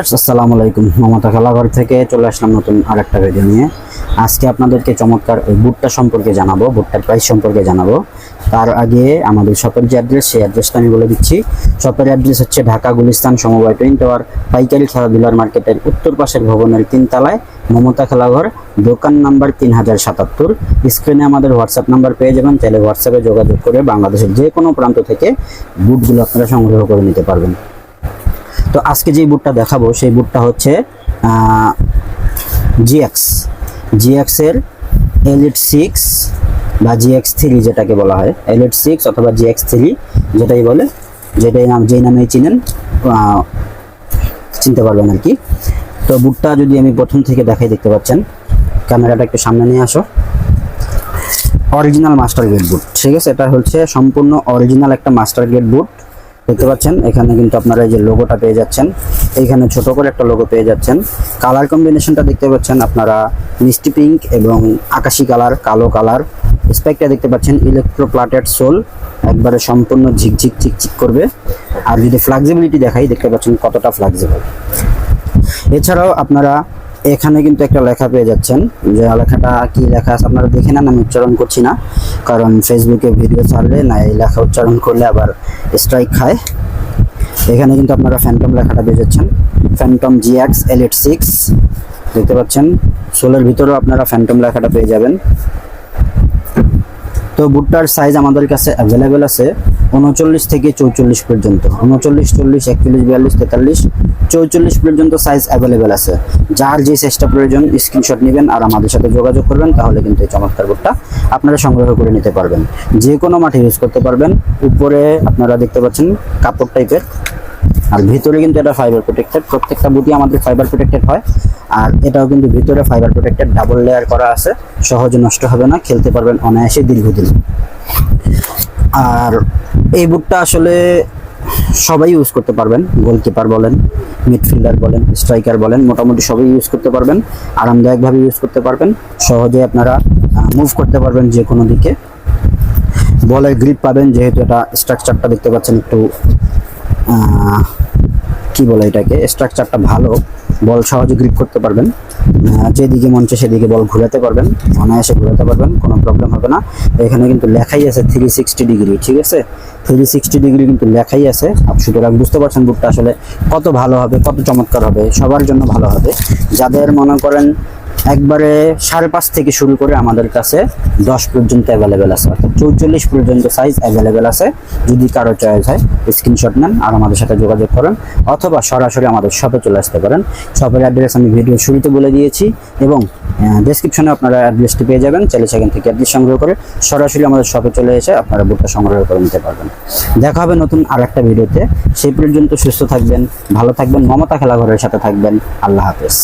আসসালামু আলাইকুম। মমতা খেলাঘর থেকে চলে আসলাম নতুন আরেকটা ভিডিও নিয়ে। আজকে আপনাদেরকে চমৎকার এই বুটটা সম্পর্কে জানাব, বুটটার প্রাইস সম্পর্কে জানাব। তার আগে আমাদের শপের যে অ্যাড্রেস সেই অ্যাড্রেসটা আমি বলে দিচ্ছি। শপের অ্যাড্রেস হচ্ছে ঢাকা গুলিস্তান সমবায় টুইন টাওয়ার, পাইকারি খেলাধুলার মার্কেটের উত্তর পাশের ভবনের তিনতলায়, মমতা খেলাঘর, দোকান নাম্বার তিন হাজার সাতাত্তর। স্ক্রিনে আমাদের হোয়াটসঅ্যাপ নাম্বার পেয়ে যাবেন চাইলে হোয়াটসঅ্যাপে যোগাযোগ করে বাংলাদেশের যে কোনো প্রান্ত থেকে বুটগুলো আপনারা সংগ্রহ করে নিতে পারবেন। তো আজকে যে বুটটা দেখাবো, সেই বুটটা হচ্ছে জিএক্স এর এলিট সিক্স বা জিএক্স থ্রি যেটাকে বলা হয়। এলিট সিক্স অথবা জিএক্স থ্রি যেটাই বলে, যেটাই নাম যেই নামেই চিনেন চিনতে পারবেন আর কি। তো বুটটা যদি আমি প্রথম থেকে দেখাই দেখতে পাচ্ছেন, ক্যামেরাটা একটু সামনে নিয়ে আসো। অরিজিনাল মাস্টার গ্রেড বুট ঠিক আছে? এটা হচ্ছে সম্পূর্ণ অরিজিনাল একটা মাস্টার গ্রেড বুট দেখতে পাচ্ছেন, এখানে কিন্তু আপনারা এই যে লোগোটা পেয়ে যাচ্ছেন। এইখানে ছোট করে একটা লোগো পেয়ে যাচ্ছেন। কালার কম্বিনেশনটা দেখতে পাচ্ছেন আপনারা, মিষ্টি পিঙ্ক এবং আকাশি কালার কালো কালার স্পেকটা দেখতে পাচ্ছেন ইলেকট্রো প্লাটেড সোল একবারে সম্পূর্ণ ঝিকঝিক ঝিকঝিক করবে। আর যদি ফ্লেক্সিবিলিটি দেখাই, দেখতে পাচ্ছেন কতটা ফ্লেক্সিবল এছাড়াও আপনারা এখানে কিন্তু একটা লেখা পেয়ে যাচ্ছেন। যে লেখাটা কি লেখা আছে আপনারা দেখে নেন, আমি উচ্চারণ করছি না। কারণ ফেসবুকে ভিডিও ছাড়লে না, এই লেখা উচ্চারণ করলে আবার স্ট্রাইক খায় এখানে কিন্তু আপনারা ফ্যান্টম লেখাটা পেয়ে যাচ্ছেন। Phantom GX L eight six দেখতে পাচ্ছেন? সোলের ভিতরেও আপনারা ফ্যান্টম লেখাটা পেয়ে যাবেন। তো বুটটার সাইজ আমাদের কাছে অ্যাভেলেবেল আছে। উনচল্লিশ থেকে চৌচল্লিশ পর্যন্ত। উনচল্লিশ, চল্লিশ, একচল্লিশ, বিয়াল্লিশ, তেতাল্লিশ, চৌচল্লিশ পর্যন্ত সাইজ অ্যাভেলেবেল আছে। যার যে সাইজটা প্রয়োজন স্ক্রিনশট নেবেন আর আমাদের সাথে যোগাযোগ করবেন, তাহলে কিন্তু এই চমৎকার বুটটা আপনারা সংগ্রহ করে নিতে পারবেন। যে কোনো মাঠে ইউজ করতে পারবেন। উপরে আপনারা দেখতে পাচ্ছেন কাপড় টাইপের আর ভিতরে কিন্তু এটা ফাইবার প্রোটেক্টেড প্রত্যেকটা বুটি আমাদের ফাইবার প্রোটেক্টেড হয়। আর এটাও কিন্তু ভিতরে ফাইবার প্রোটেক্টেড ডাবল লেয়ার করা আছে। সহজে নষ্ট হবে না। খেলতে পারবেন অনায়াসে দীর্ঘদিন। আর এই বুটটা আসলে সবাই ইউজ করতে পারবেন। গোলকিপার বলেন মিডফিল্ডার বলেন স্ট্রাইকার বলেন, মোটামুটি সবাই ইউজ করতে পারবেন। আরামদায়কভাবে ইউজ করতে পারবেন। সহজে আপনারা মুভ করতে পারবেন যে কোনো দিকে। বলের গ্রিপ পাবেন, যেহেতু এটা স্ট্রাকচারটা দেখতে পাচ্ছেন একটু কি বলে এটাকে? স্ট্রাকচারটা ভালো। বল সহজে গ্রিপ করতে পারবেন। যেদিকে মন চায় সেদিকে বল ঘুরাতে পারবেন। অনায়াসে ঘুরাতে পারবেন, কোনো প্রবলেম হবে না। এখানে কিন্তু লেখাই আছে থ্রি সিক্সটি ডিগ্রি ঠিক আছে? থ্রি সিক্সটি ডিগ্রি কিন্তু লেখাই আছে। সুতরাং বুঝতে পারছেন বুকটা আসলে কত ভালো হবে, কত চমৎকার হবে, সবার জন্য ভালো হবে। যাদের মনে করেন একবারে সাড়ে পাঁচ থেকে শুরু করে আমাদের কাছে দশ পর্যন্ত অ্যাভেলেবেল আছে। অর্থাৎ চৌচল্লিশ পর্যন্ত সাইজ অ্যাভেলেবেল আছে। যদি কারও চয়েস হয় স্ক্রিনশট নেন আর আমাদের সাথে যোগাযোগ করেন অথবা সরাসরি আমাদের শপে চলে আসতে পারেন। শপের অ্যাড্রেস আমি ভিডিও শুরুতে বলে দিয়েছি এবং ডেসক্রিপশনে আপনারা অ্যাড্রেসটি পেয়ে যাবেন। চাইলে সেখান থেকে অ্যাড্রেস সংগ্রহ করে সরাসরি আমাদের শপে চলে এসে আপনারা বুকটা সংগ্রহ করে নিতে পারবেন। দেখা হবে নতুন আর একটা ভিডিওতে সেই পর্যন্ত সুস্থ থাকবেন, ভালো থাকবেন, মমতা খেলাঘরের সাথে থাকবেন। আল্লাহ হাফেজ।